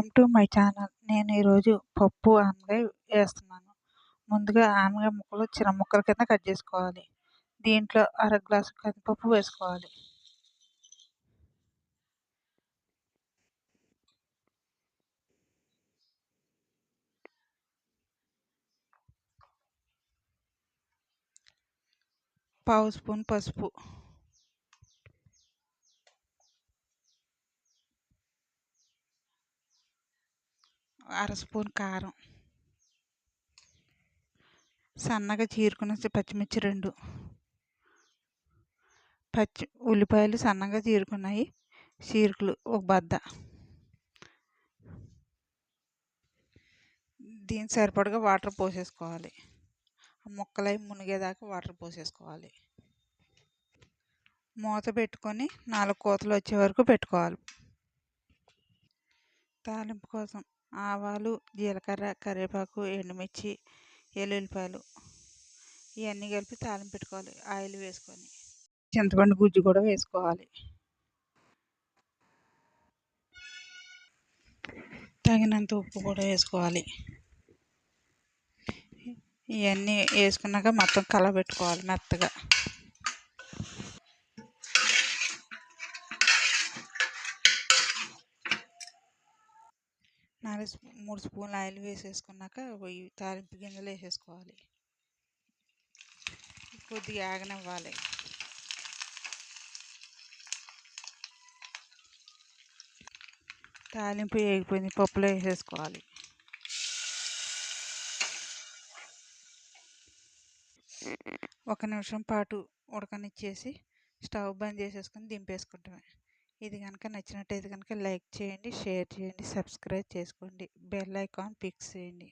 Welcome to my channel. నేను ఈరోజు పప్పు ఆనగాయ వేస్తున్నాను. ముందుగా ఆనగాయ ముక్కలు చిన్న ముక్కల కింద కట్ చేసుకోవాలి. దీంట్లో అర గ్లాసు కందిపప్పు వేసుకోవాలి. పావు స్పూన్ పసుపు. అర స్పూన్ కారం. సన్నగా చీరుకున్న పచ్చిమిర్చి రెండు. పచ్చి ఉల్లిపాయలు సన్నగా చీరుకున్నాయి. చీరుకులు ఒక బద్ద. దీని సరిపడగా వాటర్ పోసేసుకోవాలి. ముక్కలై మునిగేదాకా వాటర్ పోసేసుకోవాలి. మూత పెట్టుకొని నాలుగు కోతలు వచ్చే వరకు పెట్టుకోవాలి. తాలింపు కోసం ఆవాలు జీలకర్ర కరివేపాకు ఎండుమిర్చి ఎల్లుల్లిపాయలు ఇవన్నీ కలిపి తాలింపు పెట్టుకోవాలి. ఆయిల్ వేసుకొని చింతపండు గుజ్జు కూడా వేసుకోవాలి. తగినంత ఉప్పు కూడా వేసుకోవాలి. ఇవన్నీ వేసుకున్నాక మొత్తం కలబెట్టుకోవాలి మెత్తగా. నాలుగు మూడు స్పూన్లు ఆయిల్ వేసేసుకున్నాక ఈ తాలింపు గింజలు వేసేసుకోవాలి. కొద్దిగా ఆగనివ్వాలి. తాలింపు వేగిపోయింది పప్పులో వేసేసుకోవాలి. ఒక నిమిషం పాటు ఉడకనిచ్చేసి స్టవ్ బంద్ చేసేసుకొని దింపేసుకుంటామే. ఇది కనుక నచ్చినట్టయితే కనుక లైక్ చేయండి షేర్ చేయండి సబ్స్క్రైబ్ చేసుకోండి బెల్ ఐకాన్ ఫిక్స్ చేయండి.